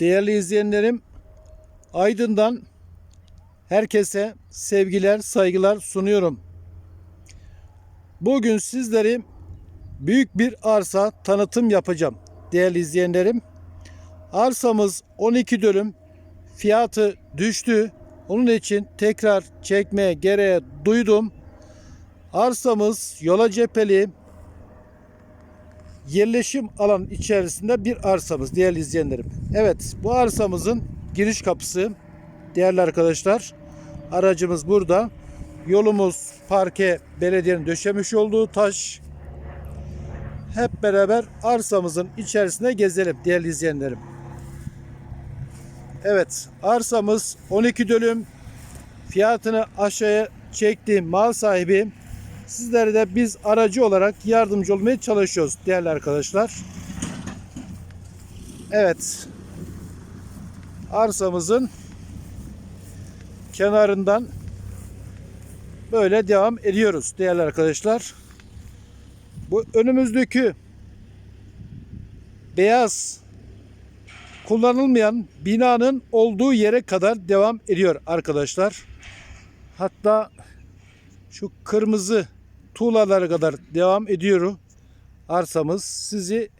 Değerli izleyenlerim, Aydın'dan herkese sevgiler, saygılar sunuyorum. Bugün sizleri büyük bir arsa tanıtım yapacağım. Değerli izleyenlerim, arsamız 12 dönüm, fiyatı düştü. Onun için tekrar çekmeye gereği duydum. Arsamız yola cepheli, yerleşim alan içerisinde bir arsamız değerli izleyenlerim. Evet bu arsamızın giriş kapısı değerli arkadaşlar. Aracımız burada. Yolumuz parke belediyenin döşemiş olduğu taş. Hep beraber arsamızın içerisine gezelim değerli izleyenlerim. Evet arsamız 12 dönüm. Fiyatını aşağıya çektiğim mal sahibi Sizlere de biz aracı olarak yardımcı olmaya çalışıyoruz değerli arkadaşlar. Evet. Arsamızın kenarından böyle devam ediyoruz değerli arkadaşlar. Bu önümüzdeki beyaz kullanılmayan binanın olduğu yere kadar devam ediyor arkadaşlar. Hatta şu kırmızı tuğlalara kadar devam ediyor arsamız. Sizi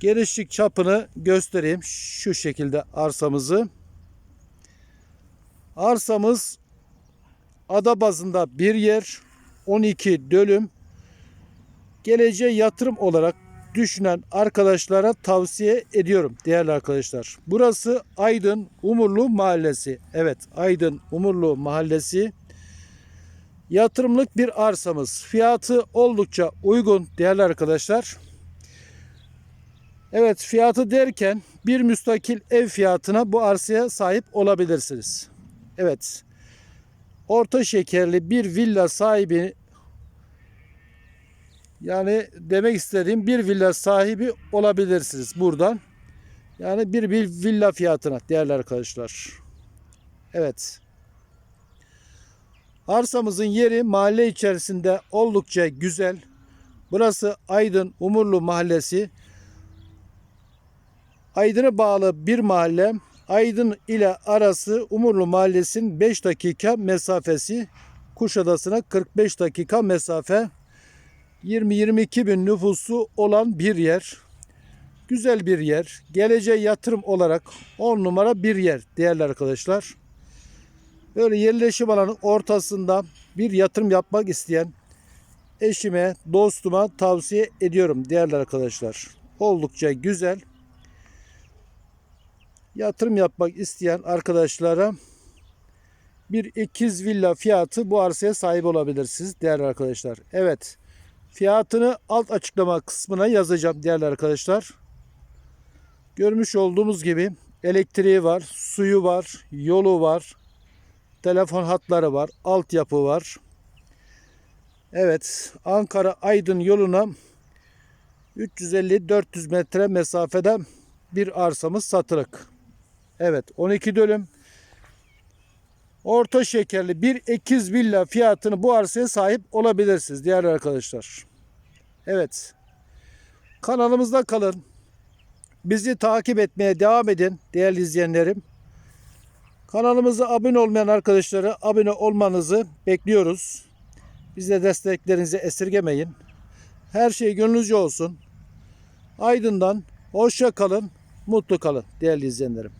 genişlik çapını göstereyim. Şu şekilde arsamızı. Arsamız ada bazında bir yer 12 dönüm geleceğe yatırım olarak düşünen arkadaşlara tavsiye ediyorum değerli arkadaşlar. Burası Aydın Umurlu Mahallesi. Evet Aydın Umurlu Mahallesi yatırımlık bir arsamız. Fiyatı oldukça uygun değerli arkadaşlar. Evet fiyatı derken bir müstakil ev fiyatına bu arsaya sahip olabilirsiniz. Evet. Orta şekerli bir villa sahibi yani demek istediğim bir villa sahibi olabilirsiniz buradan. Yani bir, bir villa fiyatına değerli arkadaşlar. Evet. Arsamızın yeri mahalle içerisinde oldukça güzel. Burası Aydın Umurlu Mahallesi. Aydın'a bağlı bir mahalle. Aydın ile arası Umurlu Mahallesi'nin 5 dakika mesafesi. Kuşadası'na 45 dakika mesafe. 20-22 bin nüfusu olan bir yer. Güzel bir yer. Geleceğe yatırım olarak 10 numara bir yer değerli arkadaşlar. Böyle yerleşim alanının ortasında bir yatırım yapmak isteyen eşime, dostuma tavsiye ediyorum değerli arkadaşlar. Oldukça güzel. Yatırım yapmak isteyen arkadaşlara bir ikiz villa fiyatı bu arsaya sahip olabilirsiniz değerli arkadaşlar. Evet. Fiyatını alt açıklama kısmına yazacağım değerli arkadaşlar. Görmüş olduğumuz gibi elektriği var, suyu var, yolu var, telefon hatları var, altyapı var. Evet, Ankara Aydın yoluna 350-400 metre mesafede bir arsamız satılık. Evet, 12 dönüm. Orta şekerli bir ekiz villa fiyatını bu arsaya sahip olabilirsiniz değerli arkadaşlar. Evet. Kanalımızda kalın. Bizi takip etmeye devam edin değerli izleyenlerim. Kanalımıza abone olmayan arkadaşlara abone olmanızı bekliyoruz. Bize desteklerinizi esirgemeyin. Her şey gönlünüzce olsun. Aydın'dan hoşça kalın, mutlu kalın değerli izleyenlerim.